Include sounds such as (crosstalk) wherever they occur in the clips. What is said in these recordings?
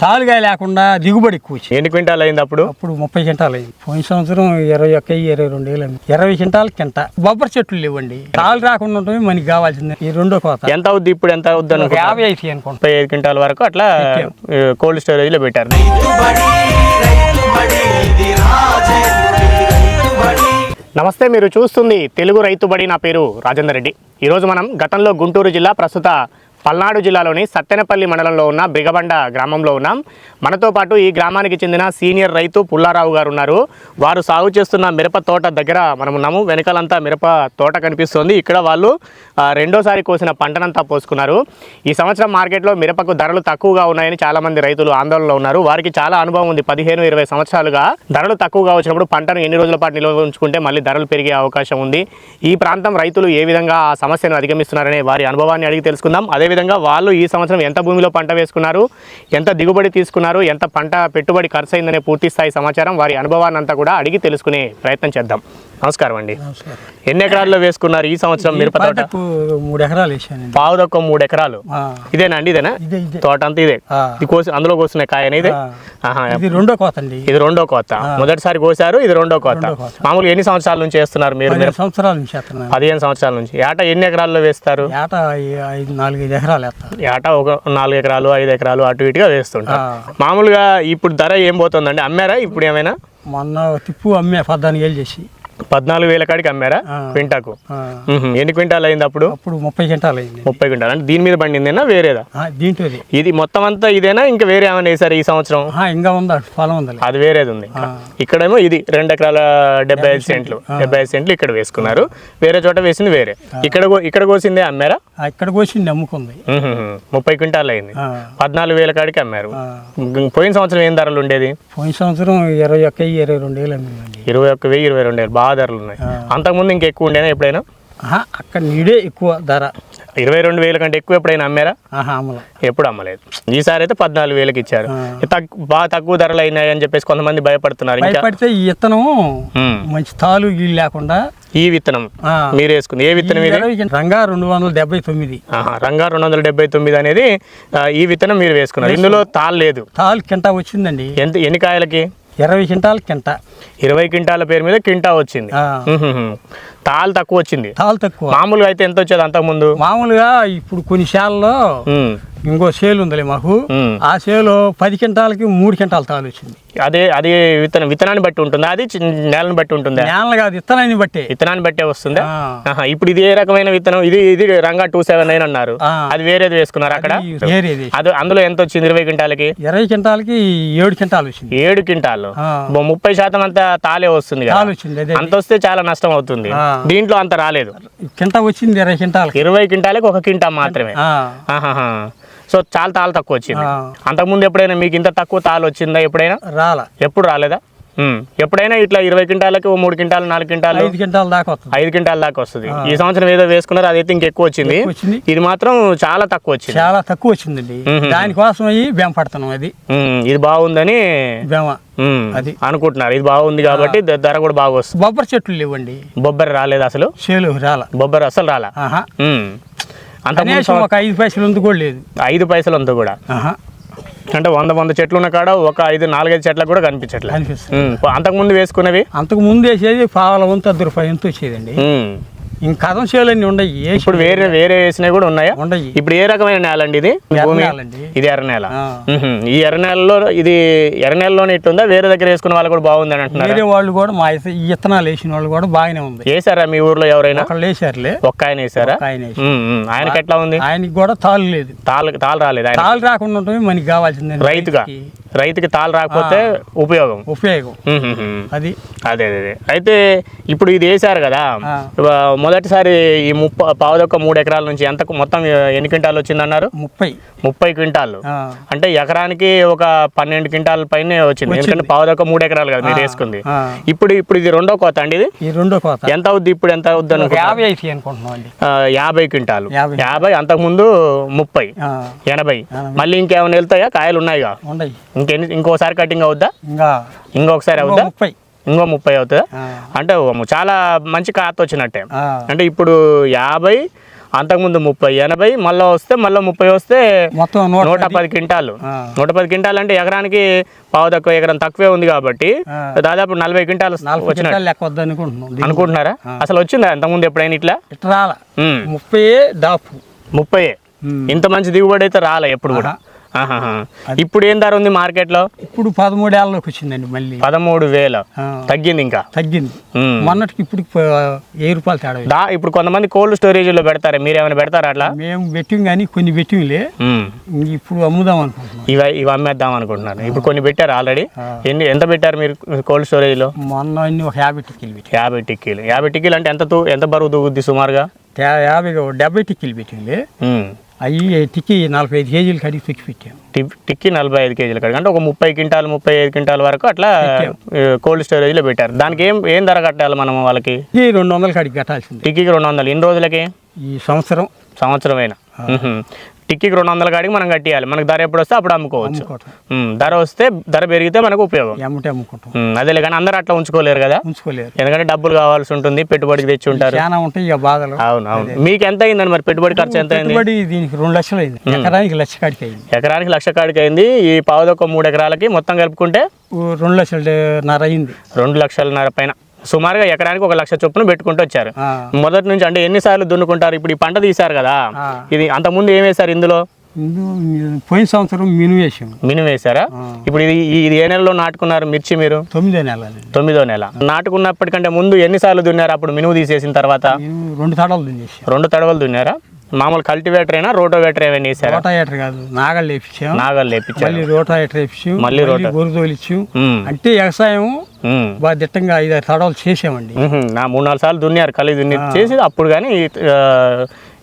తాలుగా లేకుండా దిగుబడి ఎక్కువ ఎన్ని క్వింటాల్ అయింది అప్పుడు? అప్పుడు ముప్పై క్వింటాలు అయింది. పోయిన సంవత్సరం ఇరవై ఒక్క ఇరవై రెండు వేలు అయింది. ఇరవై క్వింటాల్ కింట. బొబ్బరి చెట్లు లేవండి. తాలు రాకుండా ఉంటే మనకి కావాల్సింది. ఈ రెండో కోత. ఎంత అవుద్ది ఇప్పుడు? ఎంత అవుద్ది ఒక అనుకుంటా యాభై అయితే అనుకుంటా ముప్పై ఐదు క్వింటాల్ వరకు అట్లా కోల్డ్ స్టోరేజ్లో పెట్టారు. నమస్తే మీరు చూస్తుంది తెలుగు రైతు బడి నా పేరు రాజేందర్ రెడ్డి. ఈరోజు మనం గతంలో గుంటూరు జిల్లా ప్రస్తుత పల్నాడు జిల్లాలోని సత్తెనపల్లి మండలంలో ఉన్న బిగబండ గ్రామంలో ఉన్నాం. మనతో పాటు ఈ గ్రామానికి చెందిన సీనియర్ రైతు పుల్లారావు గారు ఉన్నారు. వారు సాగు చేస్తున్న మిరప తోట దగ్గర మనం ఉన్నాము. వెనకాలంతా మిరప తోట కనిపిస్తుంది. ఇక్కడ వాళ్ళు రెండోసారి కోసిన పంటనంతా పోసుకున్నారు. ఈ సంవత్సరం మార్కెట్లో మిరపకు ధరలు తక్కువగా ఉన్నాయని చాలామంది రైతులు ఆందోళనలో ఉన్నారు. వారికి చాలా అనుభవం ఉంది. పదిహేను ఇరవై సంవత్సరాలుగా ధరలు తక్కువగా వచ్చినప్పుడు పంటను ఎన్ని రోజుల పాటు నిల్వ ఉంచుకుంటే మళ్ళీ ధరలు పెరిగే అవకాశం ఉంది. ఈ ప్రాంతం రైతులు ఏ విధంగా ఆ సమస్యను అధిగమిస్తున్నారనే వారి అనుభవాన్ని అడిగి తెలుసుకుందాం. అదే అదేవిధంగా వాళ్ళు ఈ సంవత్సరం ఎంత భూమిలో పంట వేసుకున్నారు ఎంత దిగుబడి తీసుకున్నారు ఎంత పంట పెట్టుబడి ఖర్చు అయిందనే పూర్తి స్థాయి సమాచారం వారి అనుభవాన్ని అంతా కూడా అడిగి తెలుసుకునే ప్రయత్నం చేద్దాం. నమస్కారం అండి. ఎన్ని ఎకరాల్లో వేసుకున్నారు ఈ సంవత్సరం మిరప తోట? మూడు ఎకరాలు వేసానండి. పావు తక్కువ మూడు ఎకరాలు. ఇదేనా అండి ఇదేనా? ఇదే ఇదే. తోట అంతా ఇదే? ఇది కోసి అందులో కోసిన కాయన ఇదే. ఇది రెండో కోత అండి. ఇది రెండో కోత. మొదటిసారి కోసారు ఇది రెండో కోత. మామూలుగా ఎన్ని సంవత్సరాల నుంచి వేస్తున్నారు మీరు పదిహేను సంవత్సరాల నుంచి పదిహేను సంవత్సరాల నుంచి. ఏట ఎన్ని ఎకరాల్లో వేస్తారు? ఏట నాలుగైదు ఎకరాలు వేస్తాను ఏట ఒక నాలుగు ఎకరాలు ఐదు ఎకరాలు అటు ఇటుగా వేస్తుంటారు. మామూలుగా ఇప్పుడు ధర ఏం పోతుందండి? అమ్మారా ఇప్పుడు ఏమైనా? మొన్న తిప్పు అమ్మే పద్నాలుగు వేలు చేసి. పద్నాలుగు వేల కాడికి అమ్మారా. క్వింటాకు. ఎన్ని క్వింటాలు అయింది అప్పుడు? అప్పుడు ముప్పై క్వింటాలు అయింది. ముప్పై క్వింటాలు. అంటే దీని మీద పండిందేనా వేరేదా? ఆ, దీంట్లోది. ఇది మొత్తం అంతా ఇదేనా? ఇంకా వేరే ఏమైనా వేసారు ఈ సంవత్సరం? ఇంకా ఉందా? ఉందా? అది వేరేది ఉంది ఇంకా. ఇక్కడేమో ఇది రెండు ఎకరాల డెబ్బై ఐదు సెంట్లు. డెబ్బై ఐదు సెంట్లు ఇక్కడ వేసుకున్నారు. వేరే చోట వేసింది వేరే. ఇక్కడ ఇక్కడ కోసిందే అమ్మారా? ఇక్కడ కోసింది అమ్ముకుంది. ముప్పై క్వింటాలు అయింది. పద్నాలుగు వేల కాడికి అమ్మారు. పోయిన సంవత్సరం ఏం ధరలు ఉండేది? పోయిన సంవత్సరం ఇరవై ఒక్క ఇరవై రెండు వేలు అమ్మిందండి. ఇరవై ఒక్క వెయ్యి ఇరవై రెండు వేలు. బాగా ధరలు ఉన్నాయి. అంతకుముందు ఇంకా ఎక్కువ ఉండేనా ఎప్పుడైనా? అక్కడ నీడే ఎక్కువ ధర. ఇరవై రెండు వేల కంటే ఎక్కువ ఎప్పుడైనా అమ్మారా? ఎప్పుడు అమ్మలేదు. ఈసారి అయితే పద్నాలుగు వేలకి ఇచ్చారు. బాగా తక్కువ ధరలు అయినాయి అని చెప్పేసి కొంతమంది భయపడుతున్నారు. భయపడితే ఈ ఇత్తనం మ్మ్. మంచి తాలు గీళ్ళు లేకుండా ఈ విత్తనం మీరు వేసుకుంది. ఏ విత్తనం ఇది? రంగా రెండు వందల డెబ్బై తొమ్మిది. రంగా రెండు వందల డెబ్బై తొమ్మిది అనేది ఈ విత్తనం మీరు వేసుకున్నారు. ఇందులో తాళ్ళు లేదు. తాలు కింట వచ్చిందండి. ఎంత ఎన్ని కాయలకి? ఇరవై క్వింటాల్ కింట. ఇరవై క్వింటాల పేరు మీద కింటా వచ్చింది. తాళ్ళు తక్కువ వచ్చింది. తాలు తక్కువ. మామూలుగా అయితే ఎంత వచ్చేది అంతకుముందు? మామూలుగా ఇప్పుడు కొన్ని శాలలో. ఇంకో సేలు ఉందిలే మాకు. ఆ సేలు పది క్వింటాలకి మూడు క్వింటాల్ తాలు వచ్చింది. అదే అది విత్తనం విత్తనాన్ని బట్టి ఉంటుందా? అది నేలను బట్టి ఉంటుందా? నేల కాదు ఇత్తనాన్ని బట్టే. విత్తనాన్ని బట్టే వస్తుందా? ఆహా, ఇప్పుడు ఇది ఏ రకమైన విత్తనం? ఇది ఇది రంగా టూ సెవెన్ నైన్ అన్నారు. అది వేరేది వేసుకున్నారు అక్కడ? అది అందులో ఎంత వచ్చింది? ఇరవై క్వింటాలకి? ఇరవై క్వింటాలకి ఏడు క్వింటాల్ వచ్చింది. ఏడు క్వింటాలు. బో- ముప్పై శాతం అంతా తాలే వస్తుంది అంత వస్తే చాలా నష్టం అవుతుంది. దీంట్లో అంత రాలేదు. కింట వచ్చింది ఇరవై క్వింటాలకి. ఇరవై క్వింటాలకి ఒక క్వింటా మాత్రమే. ఆ, ఆహాహా. సో చాలా తాలు తక్కువ వచ్చింది. అంతకుముందు ఎప్పుడైనా మీకు ఇంత తక్కువ తాలు వచ్చిందా ఎప్పుడైనా? రాల. ఎప్పుడు రాలేదా. ఎప్పుడైనా ఇట్లా ఇరవై క్వింటాలకి ఓ మూడు క్వింటాలు నాలుగు క్వింటాలు ఐదు క్వింటాల్ దాకా వస్తుంది. ఐదు క్వింటాల దాకా వస్తుంది. ఈ సంవత్సరం ఏదో వేసుకున్నారు అదైతే ఇంకెక్కువ వచ్చింది. వచ్చింది. ఇది మాత్రం చాలా తక్కువ వచ్చింది. చాలా తక్కువ వచ్చిందండి. దానికోసం అయ్యి బెంపడుతున్నాం అది. ఇది బాగుందని అది. అనుకుంటున్నారు. ఇది బాగుంది కాబట్టి ధర కూడా బాగా వస్తుంది. బొబ్బరి చెట్లు లేవండి. బొబ్బరి రాలేదు అసలు? చేలు రాల. బొబ్బరి అసలు రాలా. కనీసం ఒక ఐదు పైసలు ఉంది కూడా లేదు. ఐదు పైసలు అంతా కూడా. అంటే వంద వంద చెట్లు ఉన్న కాడ ఒక ఐదు నాలుగైదు చెట్లకు కూడా కనిపించట్లేదు. అంతకుముందు వేసుకున్నవి అంతకు ముందు వేసేది పావుల వంతు అర్ధ రూపాయి ఎంత వచ్చేదండి. ఇంక కథం అన్ని ఉండయి. ఇప్పుడు వేరే వేరే వేసినవి కూడా ఉన్నాయా? ఉండయి. ఇప్పుడు ఏ రకమైన నేల అండి ఇది భూమి. ఇది ఎర్ర నేల. ఈ ఎర్ర నేలలో ఇది ఎర్ర నేలలోనే ఇట్లుందా వేరే దగ్గర వేసుకున్న వాళ్ళు కూడా బాగుందని అంటున్నారు? వేరే వాళ్ళు కూడా మా ఈ ఇత్తనాలు వేసిన వాళ్ళు కూడా బాగానే ఉంది. వేసారా మీ ఊర్లో ఎవరైనా? వేసారులే. ఒక్క ఆయన వేసారా? ఆయన. ఆయనకి ఎట్లా ఉంది? ఆయనకి కూడా తాళ్ళు లేదు. తాళ్ళు తాళ్ళు రాలేదు ఆయన తాళ్ళు రాకుండా మనకి కావాల్సింది రైతుగా? రైతుకి తాళ్ళు రాకపోతే ఉపయోగం. ఉపయోగం. అది. అదే అదే అయితే ఇప్పుడు ఇది వేసారు కదా మొదటిసారి ఈ ముప్ప పావుదొక్క మూడు ఎకరాల నుంచి ఎంత మొత్తం ఎన్ని క్వింటాలు వచ్చిందన్నారు? ముప్పై. ముప్పై క్వింటాలు. అంటే ఎకరానికి ఒక పన్నెండు క్వింటాల పైనే వచ్చింది. ఎందుకంటే పావుదొక్క మూడు ఎకరాలు కదా మీరు వేసుకుంది. ఇప్పుడు ఇప్పుడు ఇది రెండో కోత అండి ఇది? రెండో కోత. ఎంత అవుద్ది ఇప్పుడు ఎంత అవుద్ది అనుకుంటున్నాం యాభై క్వింటాలు. యాభై. అంతకుముందు ముప్పై. ఎనభై. మళ్ళీ ఇంకేమైనా వెళ్తాయా? కాయలు ఉన్నాయిగా? ఇంకెన్ని ఇంకోసారి కటింగ్ అవుద్దా? ఇంకా ఇంకొకసారి ఇంకో అవుద్దా? ముప్పై. ఇంకో ముప్పై అవుతుందా? అంటే చాలా మంచి కాత వచ్చినట్టే. అంటే ఇప్పుడు యాభై అంతకుముందు ముప్పై ఎనభై మళ్ళీ వస్తే మళ్ళీ ముప్పై వస్తే మొత్తం నూట పది. క్వింటాలు. నూట పది క్వింటాలు అంటే ఎకరానికి పావు తక్కువ ఎకరం తక్కువే ఉంది కాబట్టి. దాదాపు నలభై క్వింటాలు. అనుకుంటున్నారా? అసలు వచ్చిందా? అంతకుముందు ఎప్పుడైనా ఇట్లా? రాల. ముప్పై దాపు. ముప్పై. ఇంత మంచి దిగుబడి అయితే రాలే ఎప్పుడు కూడా. ఇప్పుడు ఏం ధర ఉంది మార్కెట్లో? ఇప్పుడు పదమూడేళ్ళలోకి వచ్చిందండి మళ్ళీ. పదమూడు వేలు. తగ్గింది ఇంకా? తగ్గింది. మొన్నటికి ఇప్పుడు వెయ్యి రూపాయలు తేడా ఇప్పుడు కొంతమంది కోల్డ్ స్టోరేజ్లో పెడతారా మీరు ఏమైనా పెడతారా అట్లా? మేము పెట్టిం కానీ కొన్ని పెట్టింలే. ఉమ్. ఇప్పుడు అమ్ముదాం అనుకుంటున్నాం. ఇవి ఇవి అమ్మేద్దాం అనుకుంటున్నాను ఇప్పుడు కొన్ని పెట్టారు ఆల్రెడీ. ఎన్ని ఎంత పెట్టారు మీరు కోల్డ్ స్టోరేజ్లో? మొన్న అన్ని ఒక యాభై టిక్కీలు పెట్టి. యాభై టిక్కీలు. యాభై టిక్కీలు అంటే ఎంత ఎంత బరువు దూగుద్ది సుమారుగా? యాభై డెబ్బై టిక్కీలు పెట్టింలే. ఉమ్. అవి టిక్కీ నలభై ఐదు కేజీలు కడిగి తొక్కి పెట్టాం. టి- టిక్కీ నలభై ఐదు కేజీల కాడికి అంటే ఒక ముప్పై క్వింటాలు ముప్పై ఐదు క్వింటాల వరకు అట్లా కోల్డ్ స్టోరేజ్లో పెట్టారు. దానికి ఏం ఏం ధర కట్టాలి మనం వాళ్ళకి? ఈ రెండు వందలు కడిగి కట్టాల్సింది. టిక్కీకి రెండు వందలు. ఎన్ని రోజులకి? ఈ సంవత్సరం. సంవత్సరమైనా. టిక్కీకి రెండు వందల కాడికి మనం కట్టియాలి. మనకు ధర ఎప్పుడు వస్తే అప్పుడు అమ్ముకోవచ్చు. ధర వస్తే ధర పెరిగితే మనకు ఉపయోగం. అదేలే కానీ అందరూ అట్లా ఉంచుకోలేరు కదా? ఉంచుకోలేరు. ఎందుకంటే డబ్బులు కావాల్సి ఉంటుంది పెట్టుబడికి తెచ్చి ఉంటారు. బాధలు. అవును అవును. మీకు ఎంత అయిందండి మరి? పెట్టుబడి ఖర్చు ఎంత అయింది? దీనికి రెండు లక్షలు అయింది. ఎకరానికి లక్ష కాడికి అయింది. ఎకరానికి లక్ష కాడికి అయింది. ఈ పావుదొక్క మూడు ఎకరాలకి మొత్తం కలుపుకుంటే? రెండు లక్షల నర అయింది. రెండు లక్షలన్నర పైన. సుమారుగా ఎకరానికి ఒక లక్ష చొప్పున పెట్టుకుంటూ వచ్చారు. మొదటి నుంచి అంటే ఎన్నిసార్లు దున్నుకుంటారు? ఇప్పుడు ఈ పంట తీశారు కదా. ఇది అంతకుముందు ఏం వేశారు ఇందులో? ఇందు పోయిన సంవత్సరం మినుము వేసాం మినుము వేశారా? ఆ. ఇప్పుడు ఇది ఇది ఏ నెలలో నాటుకున్నారు మిర్చి మీరు? తొమ్మిదో నెలలు తొమ్మిదో నెల. నాటుకున్నప్పటికంటే ముందు ఎన్నిసార్లు దున్నారు? అప్పుడు మినుము తీసేసిన తర్వాత? రెండు తడలు దున్నేసాం. రెండు తడవలు దున్నారా? మామూలు కల్టివేటర్ అయినా రోటోవేటర్ ఏమైనా వేసారా? రోటాయేటర్ కాదు నాగళ్ళు వేపించాం. నాగలు లేపించారు మళ్ళీ రోటాయేటర్ వేపించాం మళ్ళీ రోటా- ఉమ్, అంటే వ్యవసాయం బాగా దిట్టంగా ఐదారు తడవలు చేసామండి. నా మూడు నాలుగు సార్లు దున్నారు కలిగి దున్ని చేసి అప్పుడు కానీ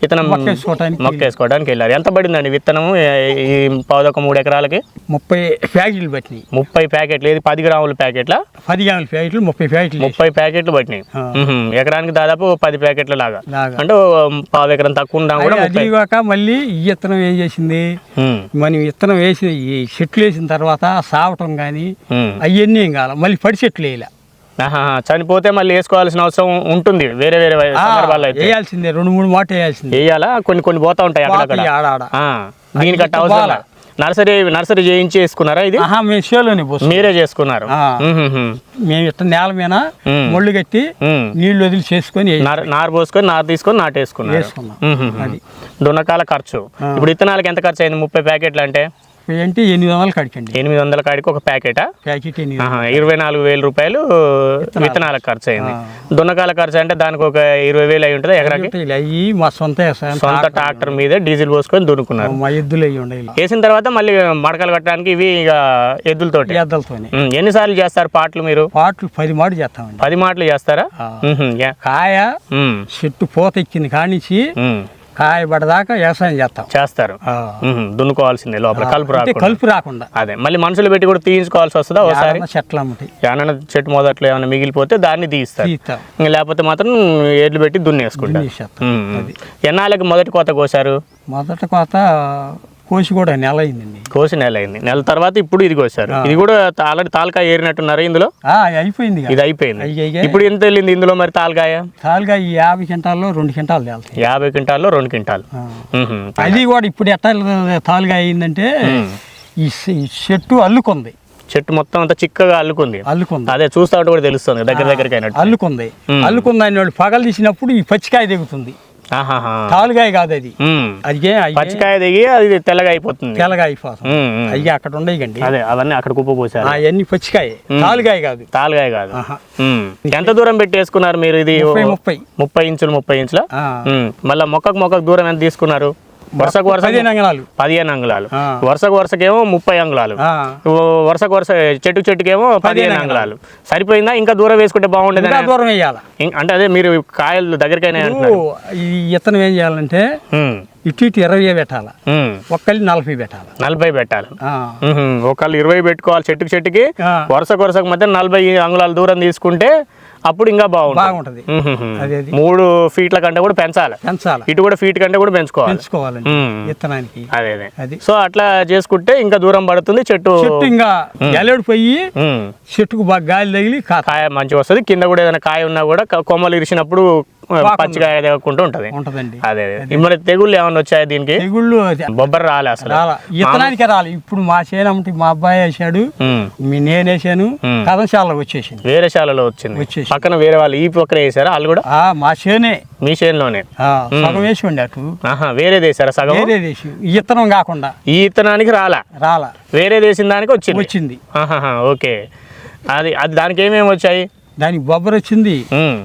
ఇతనం మొక్కేసుకోవటానికి మొక్కేసుకోవడానికి వెళ్ళారు. ఎంత పడిందండి విత్తనము? ఏ- ఈ పావుదొక మూడు ఎకరాలకి? ముప్పై ప్యాకెట్లు పట్టినాయి. ముప్పై ప్యాకెట్లు. ఏది పది గ్రాముల ప్యాకెట్ల? పది గ్రాముల ప్యాకెట్లు ముప్పై ప్యాకెట్లు ముప్పై ప్యాకెట్లు పట్టినాయి. ఎకరానికి దాదాపు పది ప్యాకెట్ల లాగా. అంటే పావు ఎకరం తక్కువ ఉన్నా కూడా అది కాక మళ్ళీ ఈ విత్తనం ఏం చేసింది? మనం విత్తనం వేసి ఈ చెట్లు వేసిన తర్వాత సావటం కానీ. అవన్నీ ఏం కావాలి మళ్ళీ పడి చెట్లు వేయాలి. చనిపోతే మళ్ళీ వేసుకోవాల్సిన అవసరం ఉంటుంది. వేరే వేరే సందర్భాల్లో అయితే. వేయాల్సిందే రెండు మూడు మాట వేయాల్సిందే. వేయాలా? కొన్ని కొన్ని పోతా ఉంటాయి ఆడ ఆ, దీనికట్ట అవసరం. నర్సరీ నర్సరీ చేయించి వేసుకున్నారా ఇది మీరే చేసుకున్నారు. మేము ఇట్ట నేల మీద. ముళ్ళు కట్టి. నీళ్ళు వదిలి చేసుకొని నార పోసుకొని నారు తీసుకొని నాటేసుకున్నారు. దున్నకాల ఖర్చు. ఇప్పుడు విత్తనాలకి ఎంత ఖర్చు అయింది? ముప్పై ప్యాకెట్లు అంటే? ఏంటి ఎనిమిది వందలు కడికండి. ఎనిమిది వందల కాడికి ఒక ప్యాకెటా? ప్యాకెట్ ఇరవై నాలుగు వేల రూపాయలు విత్తనాలకు ఖర్చు అయింది. దున్నకాల ఖర్చు అంటే దానికి ఒక ఇరవై వేలు అయి ఉంటుంది ఎకరాకి? అయ్యి మా సొంత సొంత ట్రాక్టర్ మీదే డీజిల్ పోసుకొని దున్నుకున్నారు. మా ఎద్దులు అయ్యి ఉండాలి వేసిన తర్వాత మళ్ళీ మడకలు కట్టడానికి ఇవి ఇక ఎద్దులతోటి? ఎద్దలతోనే. ఉమ్, ఎన్నిసార్లు చేస్తారు పాటలు మీరు? పాటలు పది మాటలు చేస్తామండి. పది మాటలు చేస్తారా. కాయ చెట్టు పూత ఎక్కింది కానించి పడదాకా వ్యవసాయం చేస్తాం. చేస్తారు. దున్నుకోవాల్సిందే లోపల కలుపు రాకుండా. కలుపు రాకుండా. అదే మళ్ళీ మనుషులు పెట్టి కూడా తీయించుకోవాల్సి వస్తుందా ఒకసారి? చెట్లు అమ్మటాయి ఏమన్నా చెట్టు మొదట్లో ఏమైనా మిగిలిపోతే దాన్ని ఇంక లేకపోతే మాత్రం ఏడ్లు పెట్టి దున్నేసుకుంటారు. ఎన్నాళ్ళకి మొదటి కోత కోసారు మొదట కోత కోసి కూడా నెల అయిందండి కోసి నెల అయింది నెల తర్వాత ఇప్పుడు ఇది కోసారు ఇది కూడా ఆల్రెడీ తాలకాయ ఏరినట్టున్నారు ఇందులో? ఆ, అయిపోయింది. ఇది అయిపోయింది. ఇప్పుడు ఎంత వెళ్ళింది ఇందులో మరి తాలకాయ? తాలుగా ఈ యాభై క్వింటాల్లో రెండు క్వింటాలు తేలుతాయి. యాభై క్వింటాల్లో రెండు క్వింటాలు. అది కూడా ఇప్పుడు ఎట్లా తాలుగా అయిందంటే ఈ చెట్టు అల్లుకుంది. చెట్టు మొత్తం అంతా చిక్కగా అల్లుకుంది. అల్లుకుంది. అదే చూస్తా కూడా తెలుస్తుంది దగ్గర దగ్గరికి అయినట్టు అల్లుకుంది. అల్లుకుంది అని పగలు తీసినప్పుడు ఈ పచ్చికాయ దిగుతుంది. తాలుగాయ కాదు అది. పచ్చికాయ దిగి అది తెల్లగా అయిపోతుంది. తెల్లగా అయిపోతుంది. అయ్యి అక్కడ ఉండేయండి. అదే అవన్నీ అక్కడ కుప్ప పోసారు అవన్నీ పచ్చికాయ? తాలుగాయ కాదు. తాలుగాయ కాదు. ఎంత దూరం పెట్టేసుకున్నారు మీరు ఇది? ముప్పై ముప్పై. ఇంచులు ముప్పై ఇంచుల. మళ్ళీ మొక్కకు మొక్కకు దూరం ఎంత తీసుకున్నారు? వరుసకు వరుస పదిహేను అంగళాలు. పదిహేను అంగుళాలు. వరుసకు వరుసకేమో ముప్పై అంగుళాలు. వరుసకు వరుస చెట్టు చెట్టుకేమో పదిహేను అంగుళాలు. సరిపోయిందా? ఇంకా దూరం వేసుకుంటే బాగుండేది? ఇంకా దూరం వేయాలి? అంటే అదే మీరు కాయలు దగ్గరికైనా ఇత్తనం ఏం చేయాలంటే ఇటు ఇటు ఇరవై పెట్టాలి. ఒక్కళ్ళు నలభై పెట్టాలి? నలభై పెట్టాలి. ఒకళ్ళు ఇరవై పెట్టుకోవాలి చెట్టుకి చెట్టుకి. వరుసకు వరుసకు మధ్య నలభై అంగుళాల దూరం తీసుకుంటే అప్పుడు ఇంకా బాగుంటుంది. మూడు ఫీట్ల కంటే కూడా పెంచాలి. పెంచాలి. ఇటు కూడా ఫీట్ కంటే కూడా పెంచుకోవాలి. పెంచుకోవాలండి. ఉమ్. విత్తనానికి. అదే సో అట్లా చేసుకుంటే ఇంకా దూరం పడుతుంది చెట్టు చెట్టు ఇంకా ఎలడు పోయి. చెట్టుకు బాగా గాలి తగిలి కాయ మంచిగా వస్తుంది. కింద కూడా ఏదైనా కాయ ఉన్నా కూడా కొమ్మలు ఇరిచినప్పుడు పచ్చిగా ఎదగకుండా ఉంటది. ఉంటదండి. అదే మరి తెగుళ్ళు ఏమన్నా వచ్చాయి దీనికి? తెగుళ్ళు బొబ్బర రాలే అసలు. రాలా. ఇతనానికి రాలి. ఇప్పుడు మా చేనమ్మటి మా అబ్బాయి వేసాడు నేను వేసాను. కథంశాలలో వచ్చేసింది. వేరే శాలలో వచ్చింది. వచ్చేసి. పక్కన వేరే వాళ్ళు ఈ పక్కన వేసారా వాళ్ళు కూడా? మా చేనే మీ చేనులోనే సగం వేసి ఉండే అటు. ఆహా వేరేది వేసారా సగం? వేరే దేశం ఈ ఇత్తనం కాకుండా. ఈ ఇత్తనానికి రాలా? రాలా. వేరేది వేసిన దానికి వచ్చింది? వచ్చింది. ఓకే. అది అది దానికి ఏమేమి వచ్చాయి? దానికి బొబ్బర వచ్చింది.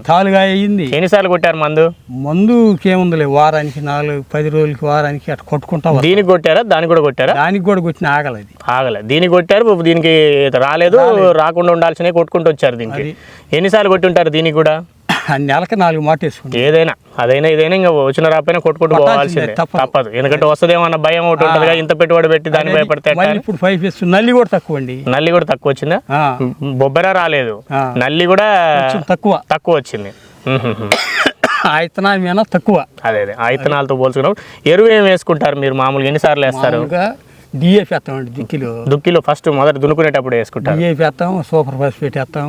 తాలుగా అయ్యింది ఎన్నిసార్లు కొట్టారు మందు? మందుకి ఏముందిలే వారానికి నాలుగు పది రోజులకి వారానికి అట్లా కొట్టుకుంటా. దీనికి కొట్టారా? దానికి కూడా కొట్టారా? దానికి కూడా కొట్టిన ఆగలేదు ఆగలే. దీనికి కొట్టారు దీనికి రాలేదు రాకుండా ఉండాల్సినవి కొట్టుకుంటూ వచ్చారు దీనికి. ఎన్నిసార్లు కొట్టి ఉంటారు దీనికి కూడా? నెలకి నాలుగు మాట వేసుకుంటాం ఏదైనా అదైనా ఇదైనా ఇంకా వచ్చిన రాపోయినా కొట్టుకుంటూ పోవాల్సిందే. తప్పదు. ఎందుకంటే వస్తుందేమో అన్న భయం ఒకటి ఉంటుందిగా ఇంత పెట్టుబడి పెట్టి దాన్ని భయపడితే. ఇప్పుడు ఫైవ్ వేస్తుంది నల్లి కూడా తక్కువ అండి. నల్లి కూడా తక్కువ వచ్చిందా? బొబ్బర రాలేదు. నల్లి కూడా తక్కువ. తక్కువ వచ్చింది. ఉహుహు. ఆ ఇత్తనాల మీద తక్కువ. అదే అదే. ఆ ఇత్తనాలతో పోల్చుకున్నప్పుడు ఎరువు ఏం వేసుకుంటారు మీరు మామూలుగా? ఎన్నిసార్లు వేస్తారు? మామూలుగా డిఏపి వేస్తామండి దిక్కిలో. దుక్కిలో ఫస్ట్ మొదట దున్నుకునేటప్పుడు వేసుకుంటారు. డిఏపి వేస్తాం సూపర్ ఫాస్ఫేట్ వేస్తాం.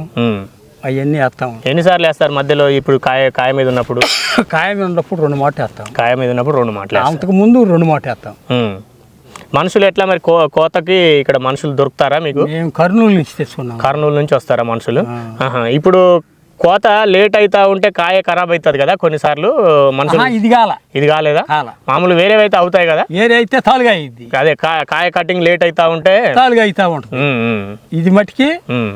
అవన్నీ వేస్తాం. ఎన్నిసార్లు వేస్తారు మధ్యలో ఇప్పుడు కాయ కాయ మీద ఉన్నప్పుడు? (coughs) కాయం ఉన్నప్పుడు రెండు మాట వేస్తాం. కాయ మీద ఉన్నప్పుడు రెండు మాటలు. అంతకు ముందు రెండు మాట వేస్తాం. మనుషులు ఎట్లా మరి కో కోతకి ఇక్కడ మనుషులు దొరుకుతారా మీకు? మేము కర్నూలు నుంచి తెచ్చుకున్నాం. కర్నూలు నుంచి వస్తారా మనుషులు. ఇప్పుడు కోత లేట్ అవుతా ఉంటే కాయ ఖరాబ్ అవుతుంది కదా కొన్నిసార్లు మనుషులు ఆహా, ఇది కాల. ఇది కాలేదా? కాల. మామూలు వేరేవి అయితే అవుతాయి కదా? ఏది అయితే తాలుగా అయింది అదే కాయ కటింగ్ లేట్ అవుతా ఉంటే తాలుగా అవుతా ఉంటుంది. ఇది మట్టికి.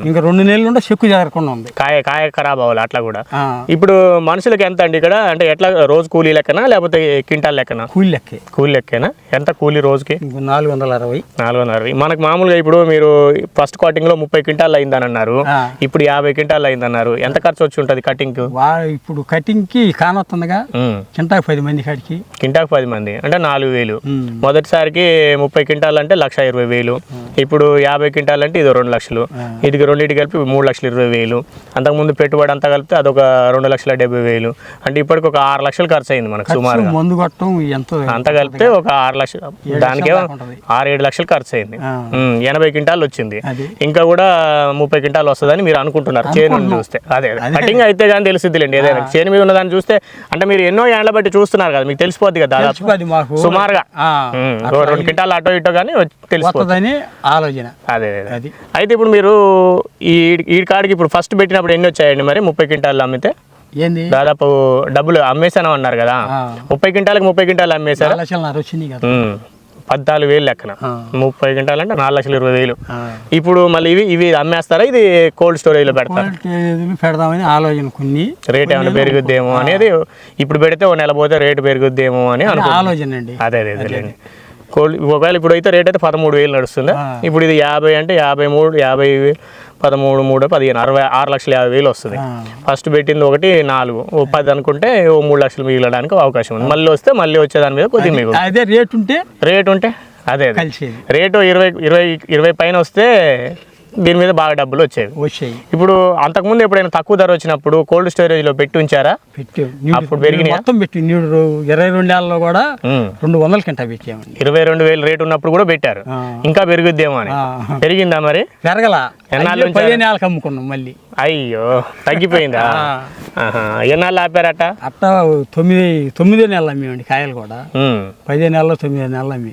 ఇంకా రెండు నెలలు ఉంటే చెక్కు జారకుండా ఉంది. కాయ కాయ ఖరాబ్ అవ్వాలి అట్లా కూడా. ఇప్పుడు మనుషులకి ఎంత అండి ఇక్కడ? అంటే ఎట్లా రోజు కూలీ లెక్కనా లేకపోతే క్వింటాల్ లెక్కనా? కూలి లెక్కే. కూలీ లెక్కేనా? ఎంత కూలీ రోజుకి? నాలుగు వందల అరవై నాలుగు వందల అరవై మనకు మామూలుగా ఇప్పుడు మీరు ఫస్ట్ కటింగ్లో ముప్పై క్వింటాల్ అయిందని అన్నారు. ఇప్పుడు యాభై క్వింటాల్ అయిందన్నారు. ఎంత ఖర్చు వచ్చి ఉంటుంది కటింగ్ ఇప్పుడు కటింగ్కి కానొస్తుందిగా కింటాకి పది మంది కాడికి. క్వింటాకు పది మంది అంటే నాలుగు వేలు. మొదటిసారికి ముప్పై క్వింటాల్ అంటే లక్ష ఇరవై వేలు. ఇప్పుడు యాభై క్వింటాల్ అంటే ఇది రెండు లక్షలు. ఇది రెండింటి కలిపి మూడు లక్షల ఇరవై వేలు. అంతకుముందు పెట్టుబడి అంతా కలిపితే అదొక రెండు లక్షల డెబ్బై వేలు. అంటే ఇప్పటికి ఒక ఆరు లక్షలు ఖర్చు అయింది మనకు సుమారుగా. మందు కొట్టడం ఎంత అంతా కలిపితే ఒక ఆరు లక్షలు దానికే. ఆరు ఏడు లక్షలు ఖర్చు అయింది. ఎనభై క్వింటాల్ వచ్చింది. ఇంకా కూడా ముప్పై క్వింటాల్ వస్తుందని మీరు అనుకుంటున్నారు. చేను చూస్తే. అదే. కటింగ్ అయితే కానీ తెలిసిద్దిలేండి ఏదైనా. చేను మీద ఉన్నదాన్ని చూస్తే అంటే మీరు ఎన్నో ఏండ్ల బట్టి చూస్తున్నారు కదా మీకు తెలిసిపోద్ది కదా దాదాపు. సుమారుగా. రెండు క్వింటాల్ అటో ఇటో కానీ తెలిసిపోతుంది ఆలోచన. అదే అదే అయితే ఇప్పుడు మీరు ఈ ఈ కాడికి ఇప్పుడు ఫస్ట్ పెట్టినప్పుడు ఎన్ని వచ్చాయండి మరి? ముప్పై క్వింటాలు అమ్మితే? ఏంది? దాదాపు డబ్బులు అమ్మేసాను అన్నారు కదా. ముప్పై క్వింటాలకు ముప్పై క్వింటాలు అమ్మేశారా? వచ్చింది కదా. పద్నాలుగు వేలు లెక్కన. ముప్పై క్వింటాలు అంటే నాలుగు లక్షల ఇరవై వేలు. ఇప్పుడు మళ్ళీ ఇవి ఇవి అమ్మేస్తారా? ఇది కోల్డ్ స్టోరేజ్లో పెడతారా? క్వాలిటీ ఏదో పెడదామని ఆలోచన కొన్ని రేట్ ఏమైనా పెరుగుద్దేమో అనేది ఇప్పుడు పెడితే ఓ నెల పోతే రేటు పెరుగుద్దేమో అని ఆలోచన అండి. అదే అదే అదేలేండి కోల్డ్ ఒకవేళ ఇప్పుడు అయితే రేట్ అయితే పదమూడు వేలు నడుస్తుందా. ఇప్పుడు ఇది యాభై అంటే యాభై మూడు యాభై పదమూడు మూడు పదిహేను అరవై ఆరు లక్షల యాభై వేలు వస్తుంది. ఫస్ట్ పెట్టింది ఒకటి నాలుగు ఓ పది అనుకుంటే ఓ మూడు లక్షలు మిగలడానికి అవకాశం ఉంది. మళ్ళీ వస్తే మళ్ళీ వచ్చే దాని మీద కొద్దిగా మిగులు అదే రేట్ ఉంటే రేట్ ఉంటే అదే రేటు ఇరవై ఇరవై ఇరవై పైన వస్తే దీని మీద బాగా డబ్బులు వచ్చేవి. వచ్చాయి. ఇప్పుడు అంతకుముందు ఎప్పుడైనా తక్కువ ధర వచ్చినప్పుడు కోల్డ్ పెట్టి ఉంచారా? పెట్టాం. నీడు- అప్పుడు పెరిగినాయా? మొత్తం పెట్టి. నీడు ఇరవై రెండు నెలల్లో కూడా. రెండు వందల కింట పెట్టామండి. ఇరవై రెండు వేలు రేటు ఉన్నప్పుడు కూడా పెట్టారు. ఇంకా పెరుగుద్దేమో అని. పెరిగిందా మరి? పెరగల. ఎన్నాళ్ళు అయ్యో పదిహేను నెలలకు అమ్ముకున్నాం మళ్ళీ. అయ్యో తగ్గిపోయిందా. ఎన్నాళ్ళు ఆపారట అట్ట తొమ్మిది తొమ్మిదో నెలలు అమ్మేవండి కాయలు కూడా. పదిహేను నెలలు తొమ్మిది నెలలు అమ్మి.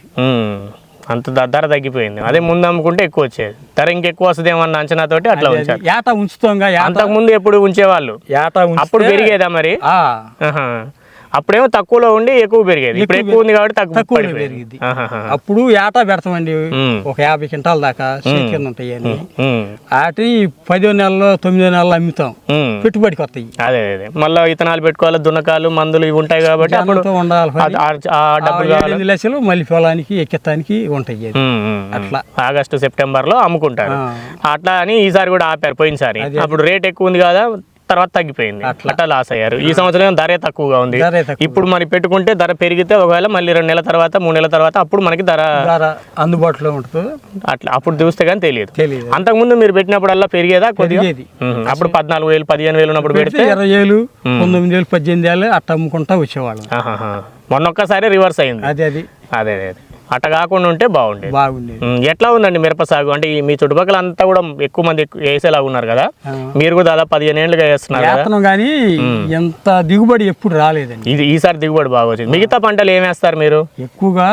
అంత ధర తగ్గిపోయింది. అదే ముందు అమ్ముకుంటే ఎక్కువ వచ్చేది. ధర ఇంకెక్కువ వస్తుందేమో అన్న అంచనాతోటి అట్లా ఉంచారు ఉంచుతాంగా ఏటా అంతకు ముందు ఎప్పుడు ఉంచేవాళ్ళు? ఉంచితే- అప్పుడు పెరిగేదా మరి. అప్పుడేమో తక్కువలో ఉండి ఎక్కువ పెరిగేది ఇప్పుడు ఎక్కువ ఉంది కాబట్టి తక్కువ. పెరిగింది. అప్పుడు ఏటా పెడతామండి. ఒక యాభై క్వింటాల దాకా కింద ఉంటాయి ఉమ్. వాటి పదో నెలలో తొమ్మిదో నెలలో అమ్ముతాం. పెట్టుబడికి వస్తాయి అదే అదే మళ్ళీ విత్తనాలు పెట్టుకోవాలి దున్నకాలు మందులు ఇవి ఉంటాయి కాబట్టి అప్పుడు ఉండాలి లక్షలు మళ్ళీ పొలానికి ఎక్కిస్తానికి ఉంటాయి. అట్లా. ఆగస్టు సెప్టెంబర్లో అమ్ముకుంటారు. అట్లా అని ఈసారి కూడా ఆపారు పోయినసారి అప్పుడు రేట్ ఎక్కువ ఉంది కదా తర్వాత తగ్గిపోయింది. అట్లా. లాస్ అయ్యారు. ఈ సంవత్సరం ధరే తక్కువగా ఉంది. ఇప్పుడు మరి పెట్టుకుంటే ధర పెరిగితే ఒకవేళ మళ్ళీ రెండు నెలల తర్వాత మూడు నెలల తర్వాత అప్పుడు మనకి ధర అందుబాటులో ఉంటుంది? అట్లా. అప్పుడు చూస్తే కానీ తెలియదు. అంతకుముందు మీరు పెట్టినప్పుడల్లా పెరిగేదా కొద్దిగా? అప్పుడు పద్నాలుగు వేలు పదిహేను వేలు ఉన్నప్పుడు పెడితే? ఇరవై ఏళ్ళు పంతొమ్మిది వేలు పద్దెనిమిది ఏళ్ళు అట్ట అమ్ముకుంటా వచ్చేవాళ్ళం. మొన్న ఒక్కసారి రివర్స్ అయింది. అది. అదే అదే అదే. అట్ట కాకుండా ఉంటే బాగుండేది. బాగుండేది. ఎట్లా ఉందండి మిరప సాగు? అంటే ఈ మీ చుట్టుపక్కల అంతా కూడా ఎక్కువ మంది వేసేలాగా ఉన్నారు కదా. మీరు కూడా దాదాపు పదిహేను ఏళ్ళుగా వేస్తున్నారు కానీ ఎంత దిగుబడి ఎప్పుడు రాలేదండి. ఇది ఈసారి దిగుబడి బాగా వచ్చింది. మిగతా పంటలు ఏం వేస్తారు మీరు? ఎక్కువగా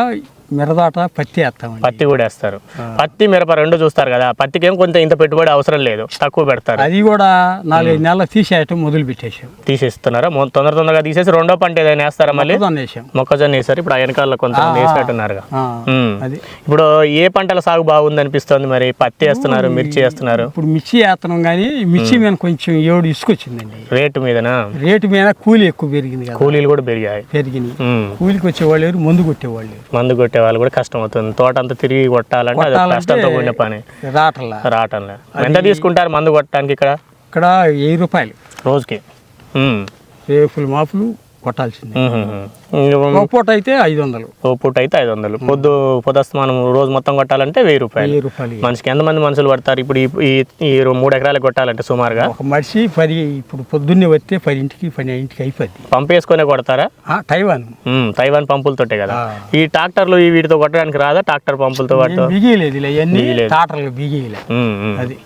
మిరదాట పత్తి వేస్తామండి. పత్తి కూడా వేస్తారు. పత్తి మిరప రెండు చూస్తారు కదా పత్తికి ఏం కొంత ఇంత పెట్టుబడి అవసరం లేదు తక్కువ పెడతారు. అది కూడా నాలుగైదు నెలలు తీసేయటం మొదలు పెట్టేసాం తీసేస్తున్నారా? తొందర తొందరగా తీసేసి రెండో పంట ఏదైనా వేస్తారా మళ్ళీ? మొక్కజొన్న వేసారు. ఇప్పుడు వెనకాల ఉమ్. అది. ఇప్పుడు ఏ పంటల సాగు బాగుంది అనిపిస్తుంది మరి? పత్తి వేస్తున్నారు మిర్చి వేస్తున్నారు. ఇప్పుడు మిర్చి వేస్తున్నాం కానీ మిర్చి మీద కొంచెం ఏడు ఇసుకొచ్చిందండి. రేటు మీదనా? రేటు మీద కూలి ఎక్కువ పెరిగింది కూలీలు కూడా పెరిగాయి. పెరిగినాయి. ఉమ్. కూలికి వచ్చేవాళ్ళు మందు కొట్టేవాళ్ళు మందు కొట్టే వాళ్ళు కూడా కష్టం అవుతుంది తోట అంతా తిరిగి కొట్టాలంటే అది కష్టంతో కూడిన పని. రాటల్లా రావటంలే. ఎంత తీసుకుంటారు మందు కొట్టడానికి ఇక్కడ? ఇక్కడ వెయ్యి రూపాయలు. రోజుకి. రేపులు మాపులు కొట్టాల్సిందే. పూట అయితే ఐదు వందలు ఓ పూట అయితే ఐదు వందలు పొద్దు పొదస్తమానం రోజు మొత్తం కొట్టాలంటే వెయ్యి రూపాయలు. రూపాయలు. మనిషికి ఎంతమంది మనుషులు పడతారు? ఇప్పుడు ఈ- మూడు ఎకరాలకు కొట్టాలంటే సుమారుగా? ఒక మనిషి పది ఇప్పుడు పొద్దున్నే వస్తే పదింటికి పన్నెండింటికి అయిపోద్ది. పంపు వేసుకునే కొడతారా తైవాన్. తైవాన్ పంపులతోటే కదా. ఈ ట్రాక్టర్లు ఈ వీటితో కొట్టడానికి రాదా? ట్రాక్టర్ పంపులతో బిగియలేదు. టాటర్లు బిగియలే. అది.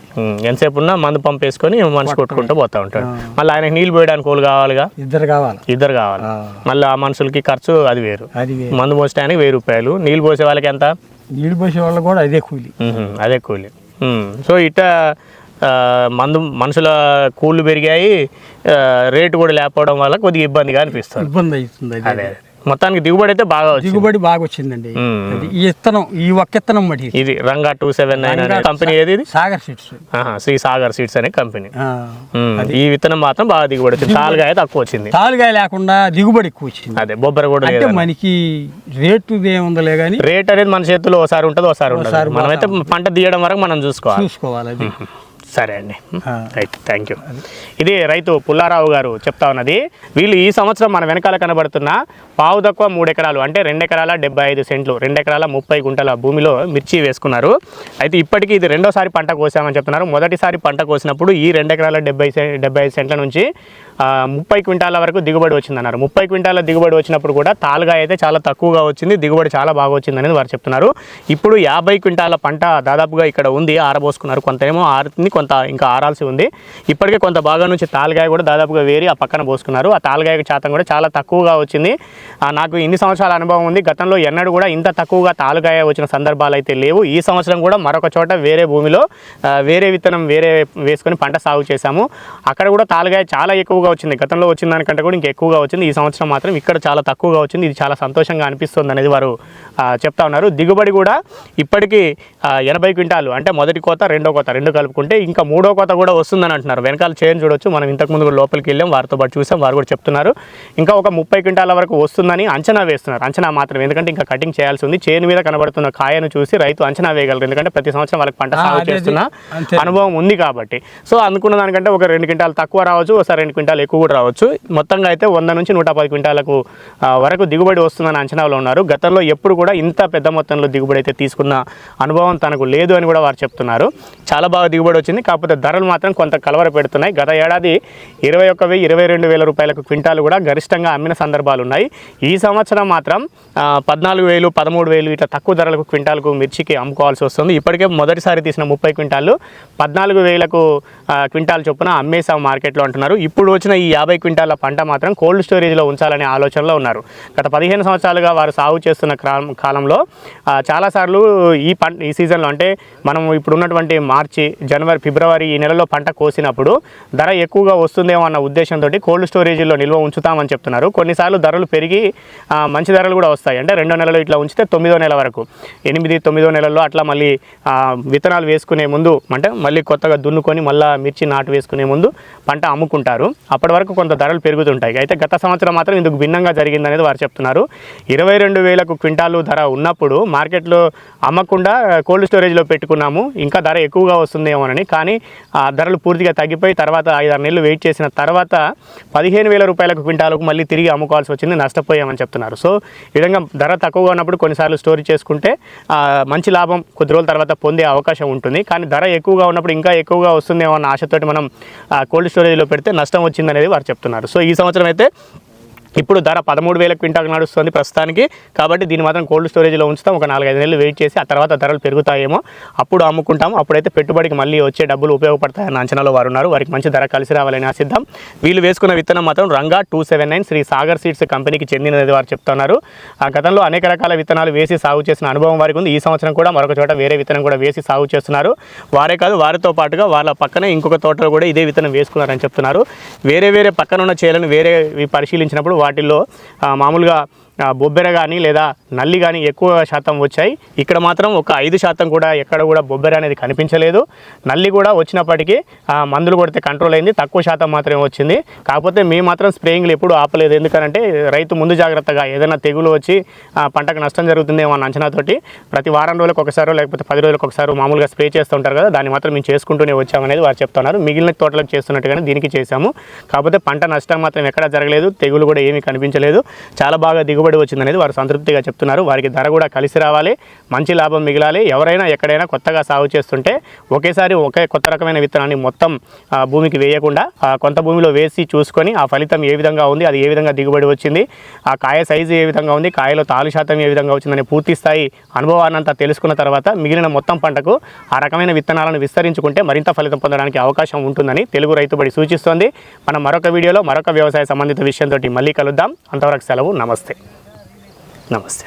ఎంతసేపు ఉన్నా మందు పంపు వేసుకొని మనిషి కొట్టుకుంటూ పోతా ఉంటాడు. మళ్ళీ ఆయనకి నీళ్ళు పోయడానికి వాళ్ళు కావాలిగా ఇద్దరు కావాలి. ఇద్దరు కావాలి. మళ్ళీ ఆ మనుషులకి ఖర్చు అది వేరు. అది వేరు. మందు పోసడానికి వెయ్యి రూపాయలు. నీళ్ళు పోసే వాళ్ళకి ఎంత? నీళ్ళు పోసే వాళ్ళు కూడా అదే కూలి. అదే కూలి. సో ఇట్ట ఆ, మందు మనుషుల కూళ్ళు పెరిగాయి. ఆ, రేటు కూడా లేకపోవడం వల్ల కొద్దిగా ఇబ్బందిగా అనిపిస్తుంది. ఇబ్బంది అవుతుంది అదే. మొత్తానికి దిగుబడి అయితే బాగా దిగుబడి బాగా వచ్చిందండి. ఈ ఇత్తనం ఈ ఒక్క ఇత్తనం మటి ఇది రంగా టూ సెవెన్ నైన్ అనే కంపెనీ ఏది ఇది? సాగర్ సీడ్స్. శ్రీ సాగర్ సీడ్స్ అనే కంపెనీ. ఈ విత్తనం మాత్రం బాగా దిగుబడి వచ్చింది. తాలుగా తక్కువ వచ్చింది. తాలుగా లేకుండా దిగుబడి ఎక్కువ వచ్చింది. అదే బొబ్బర కూడా అంటే మనకి రేటు ఏముందలే కానీ రేట్ అనేది మన చేతుల్లో ఒకసారి ఉంటుంది ఒకసారి ఉండదు. మనమైతే పంట తీయడం వరకు మనం చూసుకోవాలి. చూసుకోవాలి అది. సరే అండి. రైట్ థ్యాంక్ యూ ఇది రైతు పుల్లారావు గారు చెప్తా ఉన్నది వీళ్ళు ఈ సంవత్సరం మన వెనకాల కనబడుతున్న పావు తక్కువ మూడు ఎకరాలు అంటే రెండు ఎకరాల డెబ్బై ఐదు సెంట్లు రెండు ఎకరాల ముప్పై గుంటల భూమిలో మిర్చి వేసుకున్నారు. అయితే ఇప్పటికీ ఇది రెండోసారి పంట కోసామని చెప్తున్నారు. మొదటిసారి పంట కోసినప్పుడు ఈ రెండు ఎకరాల డెబ్బై డెబ్బై ఐదు సెంట్ల నుంచి ముప్పై క్వింటాల వరకు దిగుబడి వచ్చిందన్నారు. ముప్పై క్వింటాల దిగుబడి వచ్చినప్పుడు కూడా తాలుగా అయితే చాలా తక్కువగా వచ్చింది. దిగుబడి చాలా బాగా వచ్చింది అనేది వారు చెప్తున్నారు. ఇప్పుడు యాభై క్వింటాల పంట దాదాపుగా ఇక్కడ ఉంది ఆరబోసుకున్నారు. కొంతేమో ఆరుతుంది కొంత ఇంకా ఆరాల్సి ఉంది. ఇప్పటికే కొంత భాగం నుంచి తాలుగాయ కూడా దాదాపుగా వేరి ఆ పక్కన పోసుకున్నారు. ఆ తాలుగాయ శాతం కూడా చాలా తక్కువగా వచ్చింది. నాకు ఇన్ని సంవత్సరాల అనుభవం ఉంది. గతంలో ఎన్నడూ కూడా ఇంత తక్కువగా తాలుగాయ వచ్చిన సందర్భాలు అయితే లేవు. ఈ సంవత్సరం కూడా మరొక చోట వేరే భూమిలో వేరే విత్తనం వేరే వేసుకొని పంట సాగు చేశాము. అక్కడ కూడా తాలుగాయ చాలా ఎక్కువగా వచ్చింది. గతంలో వచ్చిన దానికంటే కూడా ఇంకా ఎక్కువగా వచ్చింది. ఈ సంవత్సరం మాత్రం ఇక్కడ చాలా తక్కువగా వచ్చింది. ఇది చాలా సంతోషంగా అనిపిస్తుంది అనేది వారు చెప్తా ఉన్నారు. దిగుబడి కూడా ఇప్పటికీ ఎనభై క్వింటాలు అంటే మొదటి కోత రెండో కోత రెండు కలుపుకుంటే ఇంకా మూడో కోత కూడా వస్తుందని అంటున్నారు. వెనకాల చేయని చూడొచ్చు. మనం ఇంతకుముందు కూడా లోపలికి వెళ్ళాం. వారితో పాటు చూసాం. వారు కూడా చెప్తున్నారు. ఇంకా ఒక ముప్పై క్వింటాల వరకు వస్తుందని అంచనా వేస్తున్నారు. అంచనా మాత్రం ఎందుకంటే ఇంకా కటింగ్ చేయాల్సి ఉంది. చేను మీద కనబడుతున్న కాయను చూసి రైతు అంచనా వేయగలరు. ఎందుకంటే ప్రతి సంవత్సరం వాళ్ళకి పంట సాగు చేస్తున్న. అనుభవం ఉంది కాబట్టి. సో అనుకున్న దానికంటే ఒక రెండు క్వింటాలు తక్కువ రావచ్చు. ఒకసారి రెండు క్వింటాలు ఎక్కువ కూడా రావచ్చు. మొత్తంగా అయితే వంద నుంచి నూట పది క్వింటాలకు వరకు దిగుబడి వస్తుందని అంచనాలో ఉన్నారు. గతంలో ఎప్పుడు కూడా ఇంత పెద్ద మొత్తంలో దిగుబడి అయితే తీసుకున్న అనుభవం తనకు లేదు అని కూడా వారు చెప్తున్నారు. చాలా బాగా దిగుబడి వచ్చింది. కాకపోతే ధరలు మాత్రం కొంత కలవర పెడుతున్నాయి. గత ఏడాది ఇరవై ఒక్క వెయ్యి ఇరవై రెండు వేల రూపాయలకు క్వింటాలు కూడా గరిష్టంగా అమ్మిన సందర్భాలు ఉన్నాయి. ఈ సంవత్సరం మాత్రం పద్నాలుగు వేలు పదమూడు వేలు ఇట్లా తక్కువ ధరలకు క్వింటాలకు మిర్చికి అమ్ముకోవాల్సి వస్తుంది. ఇప్పటికే మొదటిసారి తీసిన ముప్పై క్వింటాలు పద్నాలుగు వేలకు క్వింటాల్ చొప్పున అమ్మేసాం మార్కెట్లో అంటున్నారు. ఇప్పుడు వచ్చిన ఈ యాభై క్వింటాల పంట మాత్రం కోల్డ్ స్టోరేజ్లో ఉంచాలనే ఆలోచనలో ఉన్నారు. గత పదిహేను సంవత్సరాలుగా వారు సాగు చేస్తున్న కాలంలో చాలాసార్లు ఈ పంట ఈ సీజన్లో అంటే మనం ఇప్పుడు ఉన్నటువంటి మార్చి జనవరి ఫిబ్రవరి ఈ నెలలో పంట కోసినప్పుడు ధర ఎక్కువగా వస్తుందేమో అన్న ఉద్దేశంతో కోల్డ్ స్టోరేజీలో నిల్వ ఉంచుతామని చెప్తున్నారు. కొన్నిసార్లు ధరలు పెరిగి మంచి ధరలు కూడా వస్తాయి. అంటే రెండో నెలలో ఇట్లా ఉంచితే తొమ్మిదో నెల వరకు. ఎనిమిది తొమ్మిదో నెలల్లో అట్లా మళ్ళీ విత్తనాలు వేసుకునే ముందు అంటే మళ్ళీ కొత్తగా దున్నుకొని మళ్ళీ మిర్చి నాటు వేసుకునే ముందు పంట అమ్ముకుంటారు. అప్పటి వరకు కొంత ధరలు పెరుగుతుంటాయి. అయితే గత సంవత్సరం మాత్రం ఇందుకు భిన్నంగా జరిగిందనేది వారు చెప్తున్నారు. ఇరవై రెండు వేలకు క్వింటాలు ధర ఉన్నప్పుడు మార్కెట్లో అమ్మకుండా కోల్డ్ స్టోరేజ్లో పెట్టుకున్నాము. ఇంకా ధర ఎక్కువగా వస్తుందేమోనని కానీ ఆ ధరలు పూర్తిగా తగ్గిపోయి తర్వాత ఐదారు నెలలు వెయిట్ చేసిన తర్వాత పదిహేను వేల రూపాయలకు క్వింటాలకు మళ్ళీ తిరిగి అమ్ముకోవాల్సి వచ్చింది నష్టపోయామని చెప్తున్నారు. సో ఈ విధంగా ధర తక్కువగా ఉన్నప్పుడు కొన్నిసార్లు స్టోరీ చేసుకుంటే మంచి లాభం కొద్ది రోజుల తర్వాత పొందే అవకాశం ఉంటుంది. కానీ ధర ఎక్కువగా ఉన్నప్పుడు ఇంకా ఎక్కువగా వస్తుందేమో అన్న ఆశతోటి మనం కోల్డ్ స్టోరేజ్లో పెడితే నష్టం వచ్చింది వచ్చిందనేది వారు చెప్తున్నారు. సో ఈ సంవత్సరం అయితే ఇప్పుడు ధర పదమూడు వేల క్వింటాల్ నడుస్తుంది ప్రస్తుతానికి. కాబట్టి దీన్ని మాత్రం కోల్డ్ స్టోరేజ్లో ఉంచుతాం. ఒక నాలుగైదు నెలలు వెయిట్ చేసి ఆ తర్వాత ధరలు పెరుగుతాయేమో. అప్పుడు అమ్ముకుంటాం. అప్పుడైతే పెట్టుబడికి మళ్ళీ వచ్చే డబ్బులు ఉపయోగపడతాయన్న అంచనాలో వారు ఉన్నారు. వారికి మంచి ధర కలిసి రావాలని ఆశిద్దాం. వీళ్ళు వేసుకున్న విత్తనం మాత్రం Ranga two seven nine Shri Sagar seeds కంపెనీకి చెందినది వారు చెప్తున్నారు. ఆ గతంలో అనేక రకాల విత్తనాలు వేసి సాగు చేసిన అనుభవం వారికి ఉంది. ఈ సంవత్సరం కూడా మరొక చోట వేరే విత్తనం కూడా వేసి సాగు చేస్తున్నారు. వారే కాదు వారితో పాటుగా వాళ్ళ పక్కనే ఇంకొక తోటలో కూడా ఇదే విత్తనం వేసుకున్నారని చెప్తున్నారు. వేరే వేరే పక్కన ఉన్న చేలను వేరే పరిశీలించినప్పుడు వాటిల్లో మామూలుగా బొబ్బెర కానీ లేదా నల్లి కానీ ఎక్కువ శాతం వచ్చాయి. ఇక్కడ మాత్రం ఒక ఐదు శాతం కూడా ఎక్కడ కూడా బొబ్బెర అనేది కనిపించలేదు. నల్లి కూడా వచ్చినప్పటికీ ఆ, మందులు కొడితే కంట్రోల్ అయింది. తక్కువ శాతం మాత్రమే వచ్చింది. కాకపోతే మేము మాత్రం స్ప్రేయింగ్లు ఎప్పుడు ఆపలేదు. ఎందుకంటే రైతు ముందు జాగ్రత్తగా ఏదైనా తెగులు వచ్చి ఆ, పంటకు నష్టం జరుగుతుందేమో అన్న అంచనాతోటి ప్రతి వారం రోజులకు ఒకసారి లేకపోతే పది రోజులకు ఒకసారి మామూలుగా స్ప్రే చేస్తుంటారు కదా దాన్ని మాత్రం మేము చేసుకుంటూనే వచ్చామనేది వారు చెప్తున్నారు. మిగిలిన తోటలకు చేస్తున్నట్టుగానే దీనికి చేశాము. కాకపోతే పంట నష్టం మాత్రం ఎక్కడా జరగలేదు. తెగులు కూడా ఏమీ కనిపించలేదు. చాలా బాగా దిగుబడి దిగుబడి వచ్చిందనేది వారు సంతృప్తిగా చెప్తున్నారు. వారికి ధర కూడా కలిసి రావాలి. మంచి లాభం మిగిలాలి. ఎవరైనా ఎక్కడైనా కొత్తగా సాగు చేస్తుంటే ఒకేసారి ఒకే కొత్త రకమైన విత్తనాన్ని మొత్తం భూమికి వేయకుండా కొంత భూమిలో వేసి చూసుకొని ఆ ఫలితం ఏ విధంగా ఉంది అది ఏ విధంగా దిగుబడి వచ్చింది ఆ కాయ సైజు ఏ విధంగా ఉంది కాయలో తాలు శాతం ఏ విధంగా వచ్చిందని పూర్తి స్థాయి అనుభవాన్నంతా తెలుసుకున్న తర్వాత మిగిలిన మొత్తం పంటకు ఆ రకమైన విత్తనాలను విస్తరించుకుంటే మరింత ఫలితం పొందడానికి అవకాశం ఉంటుందని తెలుగు రైతుబడి సూచిస్తోంది. మనం మరొక వీడియోలో మరొక వ్యవసాయ సంబంధిత విషయంతో మళ్ళీ కలుద్దాం. అంతవరకు సెలవు. నమస్తే. నమస్తే